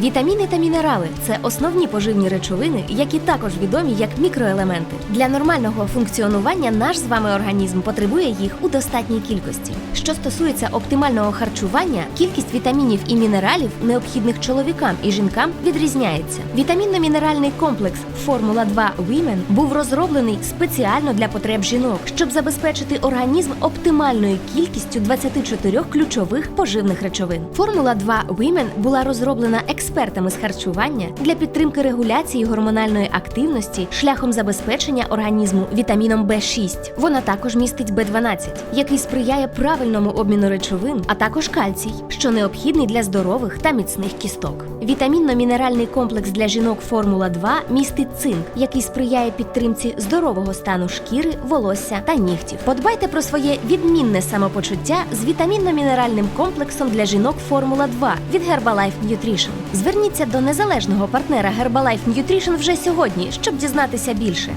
Вітаміни та мінерали це основні поживні речовини, які також відомі як мікроелементи. Для нормального функціонування наш з вами організм потребує їх у достатній кількості. Що стосується оптимального харчування, кількість вітамінів і мінералів, необхідних чоловікам і жінкам, відрізняється. Вітамінно-мінеральний комплекс Формула 2 Women був розроблений спеціально для потреб жінок, щоб забезпечити організм оптимальною кількістю 24 ключових поживних речовин. Формула 2 Women була розроблена експертами з харчування для підтримки регуляції гормональної активності шляхом забезпечення організму вітаміном В6. Вона також містить В12, який сприяє правильному обміну речовин, а також кальцій, що необхідний для здорових та міцних кісток. Вітамінно-мінеральний комплекс для жінок Формула 2 містить цинк, який сприяє підтримці здорового стану шкіри, волосся та нігтів. Подбайте про своє відмінне самопочуття з вітамінно-мінеральним комплексом для жінок Формула 2 від Herbalife Nutrition. Зверніться до незалежного партнера Herbalife Nutrition вже сьогодні, щоб дізнатися більше.